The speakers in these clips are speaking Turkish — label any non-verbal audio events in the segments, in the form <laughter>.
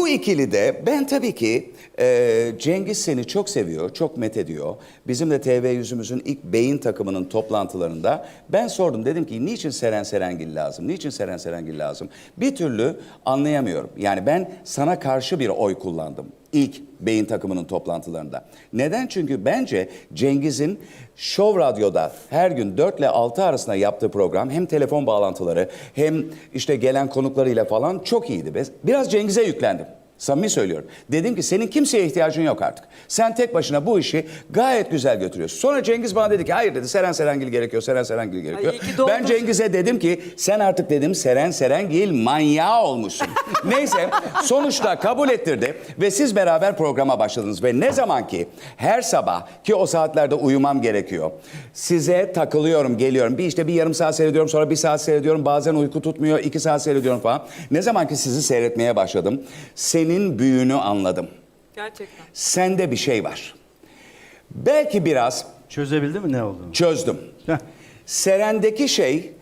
Bu ikili de ben tabii ki e, Cengiz seni çok seviyor, çok met ediyor. Bizim de TV yüzümüzün ilk beyin takımının toplantılarında ben sordum. Dedim ki niçin Seren Serengil lazım? Niçin Seren Serengil lazım? Bir türlü anlayamıyorum. Yani ben sana karşı bir oy kullandım. İlk beyin takımının toplantılarında. Neden? Çünkü bence Cengiz'in Show Radyo'da her gün 4 ile 6 arasında yaptığı program hem telefon bağlantıları hem işte gelen konuklarıyla falan çok iyiydi. Biraz Cengiz'e yüklendim. Samimi söylüyorum. Dedim ki senin kimseye ihtiyacın yok artık. Sen tek başına bu işi gayet güzel götürüyorsun. Sonra Cengiz bana dedi ki hayır dedi Seren Serengil gerekiyor, Seren Serengil gerekiyor. iyi ki doğdun. ben Cengiz'e dedim ki sen artık dedim Seren Serengil manyağı olmuşsun. <laughs> Neyse sonuçta kabul ettirdi ve siz beraber programa başladınız. Ve ne zaman ki her sabah ki o saatlerde uyumam gerekiyor. Size takılıyorum geliyorum. Bir işte bir yarım saat seyrediyorum sonra bir saat seyrediyorum. Bazen uyku tutmuyor iki saat seyrediyorum falan. Ne zaman ki sizi seyretmeye başladım senin büyüğünü anladım. Gerçekten. Sende bir şey var. Belki biraz Çözebildin mi ne olduğunu? çözdüm. Heh. Seren'deki şey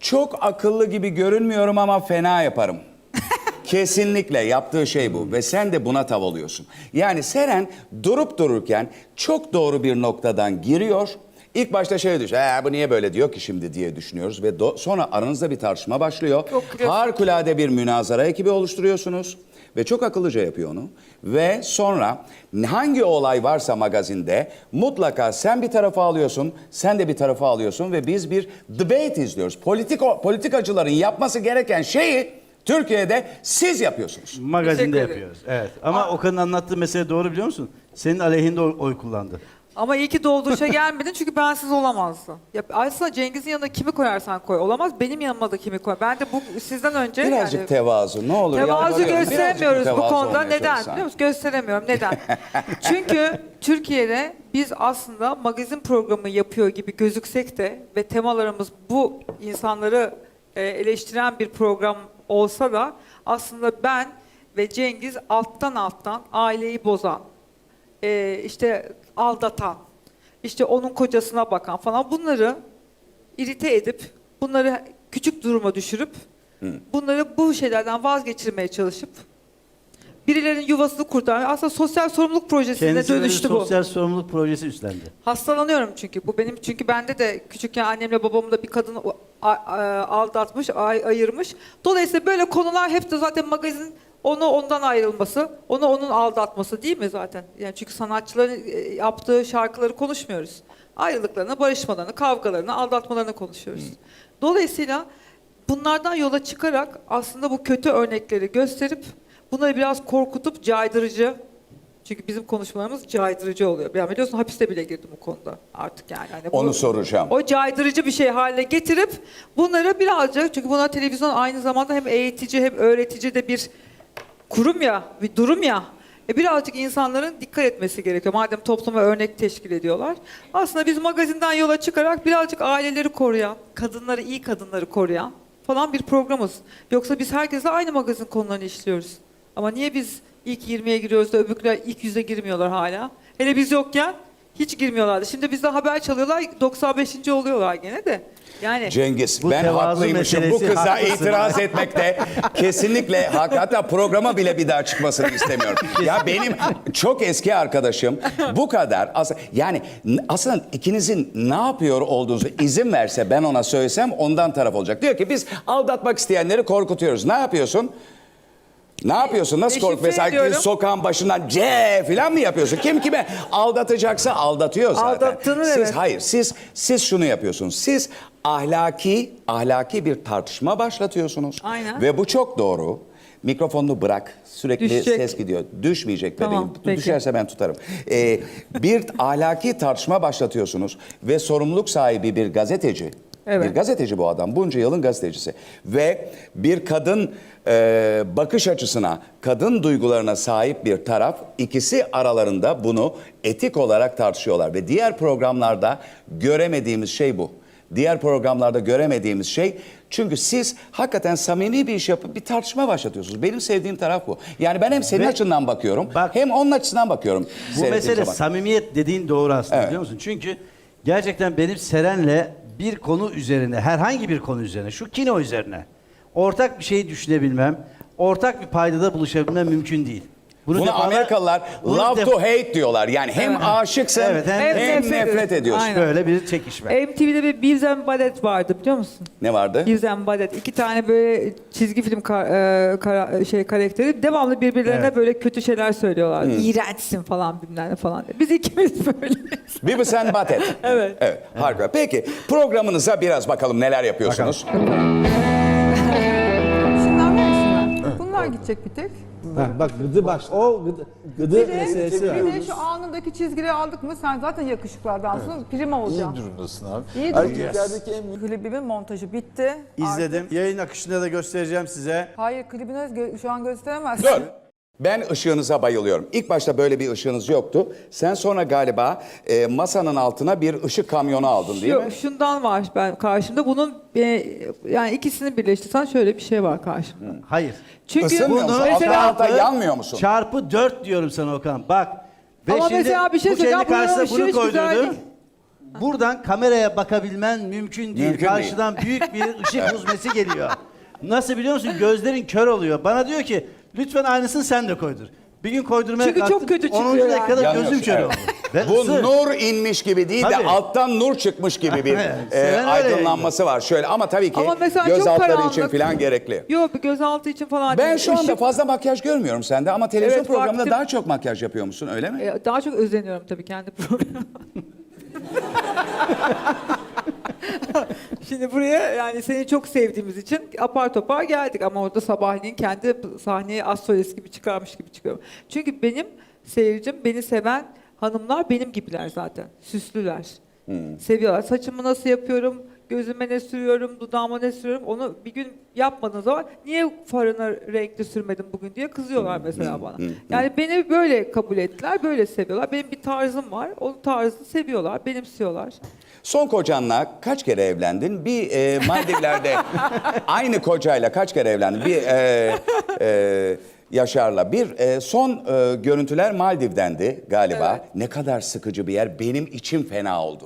çok akıllı gibi görünmüyorum ama fena yaparım. <laughs> Kesinlikle yaptığı şey bu ve sen de buna tav oluyorsun. Yani Seren durup dururken çok doğru bir noktadan giriyor. İlk başta şey düşün, "Ee, bu niye böyle diyor ki şimdi diye düşünüyoruz ve do- sonra aranızda bir tartışma başlıyor. Harikulade bir münazara ekibi oluşturuyorsunuz ve çok akıllıca yapıyor onu. Ve sonra hangi olay varsa magazinde mutlaka sen bir tarafa alıyorsun, sen de bir tarafa alıyorsun ve biz bir debate izliyoruz. Politik politikacıların yapması gereken şeyi Türkiye'de siz yapıyorsunuz. Magazinde Teşekkür ederim. yapıyoruz. Evet. Ama Okan'ın anlattığı mesele doğru biliyor musun? Senin aleyhinde oy, oy kullandı. Ama iyi ki dolduruşa gelmedin çünkü bensiz olamazdı. Ya aslında Cengiz'in yanına kimi koyarsan koy olamaz. Benim yanıma da kimi koy. Ben de bu sizden önce Birazcık yani, tevazu ne olur. tevazu. Birazcık gösteremiyoruz bu konuda. Neden? çalışsan. Biliyor musun? Gösteremiyorum. Neden? <laughs> Çünkü Türkiye'de biz aslında magazin programı yapıyor gibi gözüksek de ve temalarımız bu insanları e, eleştiren bir program olsa da aslında ben ve Cengiz alttan alttan aileyi bozan, e, işte aldatan, işte onun kocasına bakan falan bunları irite edip, bunları küçük duruma düşürüp, bunları bu şeylerden vazgeçirmeye çalışıp, birilerinin yuvasını kurtarmaya aslında sosyal sorumluluk projesine Kendisi böyle bir dönüştü bu. sosyal sorumluluk projesi üstlendi. Hastalanıyorum çünkü bu benim çünkü bende de küçükken annemle babamı da bir kadın a- a- aldatmış, ay- ayırmış. Dolayısıyla böyle konular hep de zaten magazin onu ondan ayrılması, onu onun aldatması değil mi zaten? Yani çünkü sanatçıların e, yaptığı şarkıları konuşmuyoruz. Ayrılıklarını, barışmalarını, kavgalarını, aldatmalarını konuşuyoruz. Dolayısıyla bunlardan yola çıkarak aslında bu kötü örnekleri gösterip bunları biraz korkutup caydırıcı çünkü bizim konuşmalarımız caydırıcı oluyor. Yani biliyorsun hapiste bile girdim bu konuda artık yani. Bu- Onu soracağım. O caydırıcı bir şey haline getirip bunları birazcık çünkü buna televizyon aynı zamanda hem eğitici hem öğretici de bir kurum ya, bir durum ya. E birazcık insanların dikkat etmesi gerekiyor. Madem topluma örnek teşkil ediyorlar. Aslında biz magazinden yola çıkarak birazcık aileleri koruyan, kadınları, iyi kadınları koruyan falan bir programız. Yoksa biz herkese aynı magazin konularını işliyoruz. Ama niye biz ilk 20'ye giriyoruz da öbürküler ilk 100'e girmiyorlar hala? Hele biz yokken hiç girmiyorlardı. Şimdi bizde haber çalıyorlar 95. oluyorlar gene de. Yani Cengiz Bu ben tevazu haklıymışım. Bu meselesi kıza haklısın. itiraz etmekte <laughs> kesinlikle hak. Hatta programa bile bir daha çıkmasını istemiyorum. <laughs> ya benim çok eski arkadaşım bu kadar as- yani n- aslında ikinizin ne yapıyor olduğunuzu izin verse ben ona söylesem ondan taraf olacak. Diyor ki biz aldatmak isteyenleri korkutuyoruz. Ne yapıyorsun? Ne yapıyorsun? Nasıl kork? Deşifre Mesela ediyorum. sokağın başından C falan mı yapıyorsun? Kim kime aldatacaksa aldatıyor zaten. Aldattığını siz evet. hayır siz siz şunu yapıyorsunuz. Siz ahlaki ahlaki bir tartışma başlatıyorsunuz. Aynen. Ve bu çok doğru. Mikrofonunu bırak. Sürekli Düşecek. ses gidiyor. Düşmeyecek Tamam, bebeğim. peki. Düşerse ben tutarım. Ee, bir ahlaki tartışma başlatıyorsunuz ve sorumluluk sahibi bir gazeteci. Evet. Bir gazeteci bu adam. Bunca yılın gazetecisi. Ve bir kadın e, bakış açısına, kadın duygularına sahip bir taraf ikisi aralarında bunu etik olarak tartışıyorlar. Ve diğer programlarda göremediğimiz şey bu. Diğer programlarda göremediğimiz şey çünkü siz hakikaten samimi bir iş yapıp bir tartışma başlatıyorsunuz. Benim sevdiğim taraf bu. Yani ben hem senin Ve- açından bakıyorum Bak- hem onun açısından bakıyorum. Bu mesele zaman. samimiyet dediğin doğru aslında Evet. biliyor musun? Çünkü gerçekten benim Seren'le bir konu üzerine, herhangi bir konu üzerine, şu kino üzerine ortak bir şey düşünebilmem, ortak bir paydada buluşabilme mümkün değil. Bunu defalar- Amerikalılar bunu love to hate diyorlar. Yani hem Evet. aşıksın Evet, hem- hem, Hem nefret, nefret ediyorsun. Aynen. Böyle bir çekişme. MTV'de bir Beavis and Ballet vardı biliyor musun? Ne vardı? Beavis and Ballet. İki tane böyle çizgi film ka- e, kara- şey karakteri devamlı birbirlerine Evet. böyle kötü şeyler söylüyorlar. İğrençsin falan bilmem ne falan diye. Biz ikimiz <laughs> böyleyiz. Beavis and Butthead. Evet. Evet, harika. Peki programınıza biraz bakalım neler yapıyorsunuz. Gidecek bir tek. Ha, bak gıdı baş, o gıdı, gıdı Bir de, meselesi var. bir de şu alnındaki çizgileri aldık mı sen zaten yakışıklı adamsın. Prim İyi olacaksın. durumdasın abi. İyi Erkeklerdeki en büyük Klibimin montajı bitti. İzledim. Yayın akışında da göstereceğim size. Hayır klibini şu an gösteremezsin. Dur. Ben ışığınıza bayılıyorum. İlk başta böyle bir ışığınız yoktu. Sen sonra galiba e, masanın altına bir ışık kamyonu aldın değil Yok, mi? şundan var ben karşımda. Bunun e, yani ikisini birleştirsen şöyle bir şey var karşımda. Hayır. Çünkü Isınmıyor musun? mesela Altta altta yanmıyor musun? Çarpı 4 diyorum sana Okan. Bak. Ve Ama şimdi mesela bir şey bu kendi söyleyeceğim, buranın karşısına ışığı bunu hiç güzel koydurdum. değil. Buradan kameraya bakabilmen mümkün değil. Mümkün Karşıdan büyük bir ışık huzmesi geliyor. Nasıl biliyor musun? Gözlerin kör oluyor. Bana diyor ki lütfen aynısını sen de koydur. Bir gün koydurmaya Çünkü çok kalktım. kötü 10. çıkıyor yani. dakikada Yanıyorsun, gözüm kör oldu. <laughs> Ve Bu ısı- nur inmiş gibi değil de Tabii. alttan nur çıkmış gibi bir <laughs> Evet, e, seven öyle aydınlanması var. Şöyle ama tabii ki Ama mesela göz çok altları karanlık. için falan gerekli. Yok gözaltı için falan Ben değil. şu anda Işık- fazla makyaj görmüyorum sende ama televizyon Evet, programında baktım. daha çok makyaj yapıyor musun öyle mi? E, Daha çok özeniyorum tabii kendi programıma. <laughs> <laughs> Şimdi buraya yani seni çok sevdiğimiz için apar topar geldik ama orada sabahleyin kendi sahneye solist gibi çıkarmış gibi çıkıyorum. Çünkü benim seyircim, beni seven hanımlar benim gibiler zaten. Süslüler. Seviyorlar. Saçımı nasıl yapıyorum, gözüme ne sürüyorum, dudağıma ne sürüyorum onu bir gün yapmadığın zaman niye farını renkli sürmedin bugün diye kızıyorlar mesela bana. Yani beni böyle kabul ettiler, böyle seviyorlar. Benim bir tarzım var, o tarzı seviyorlar, benimsiyorlar. Son kocanla kaç kere evlendin? Bir e, Maldivler'de <laughs> aynı kocayla kaç kere evlendin? Bir e, e, Yaşar'la. Bir e, son e, görüntüler Maldiv'dendi galiba. Ne kadar sıkıcı bir yer. Benim içim fena oldu.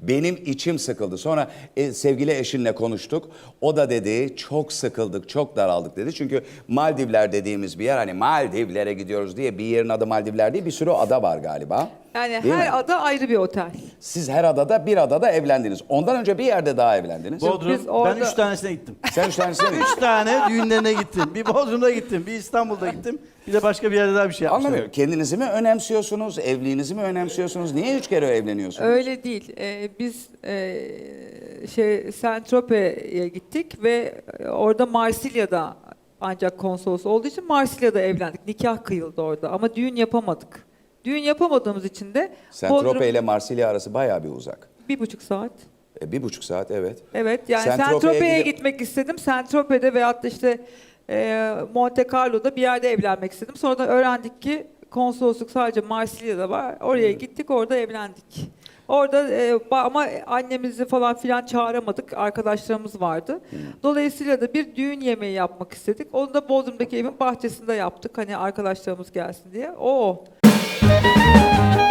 Benim içim sıkıldı. Sonra e, sevgili eşinle konuştuk. O da dedi çok sıkıldık, çok daraldık dedi. Çünkü Maldivler dediğimiz bir yer hani Maldivlere gidiyoruz diye bir yerin adı Maldivler değil bir sürü ada var galiba. Yani Değil her mi? ada ayrı bir otel. Siz her adada bir adada evlendiniz. Ondan önce bir yerde daha evlendiniz. Bodrum. Biz orada- Ben 3 tanesine gittim. Sen üç tanesine mi? 3 <laughs> tane düğünlerine gittim. Bir Bodrum'da gittim, bir İstanbul'da gittim. Bir de başka bir yerde daha bir şey yapmışlar. Anlamıyorum. Kendinizi mi önemsiyorsunuz? Evliliğinizi mi önemsiyorsunuz? Niye üç kere evleniyorsunuz? Öyle değil. Ee, biz e, şey Saint-Tropez'e gittik ve orada Marsilya'da ancak konsolos olduğu için Marsilya'da evlendik. Nikah kıyıldı orada ama düğün yapamadık. Düğün yapamadığımız için de Saint-Tropez ile Marsilya arası bayağı bir uzak. bir buçuk saat. E, bir buçuk saat evet. Evet yani Saint-Tropez'e Saint-Tropez'e gidip- gitmek istedim. Saint-Tropez'de veyahut da işte e, Monte Carlo'da bir yerde evlenmek istedim. Sonra da öğrendik ki konsolosluk sadece Marsilya'da var. Oraya gittik orada evlendik. Orada e, ba- ama annemizi falan filan çağıramadık. Arkadaşlarımız vardı. Dolayısıyla da bir düğün yemeği yapmak istedik. Onu da Bodrum'daki evin bahçesinde yaptık. Hani arkadaşlarımız gelsin diye. O.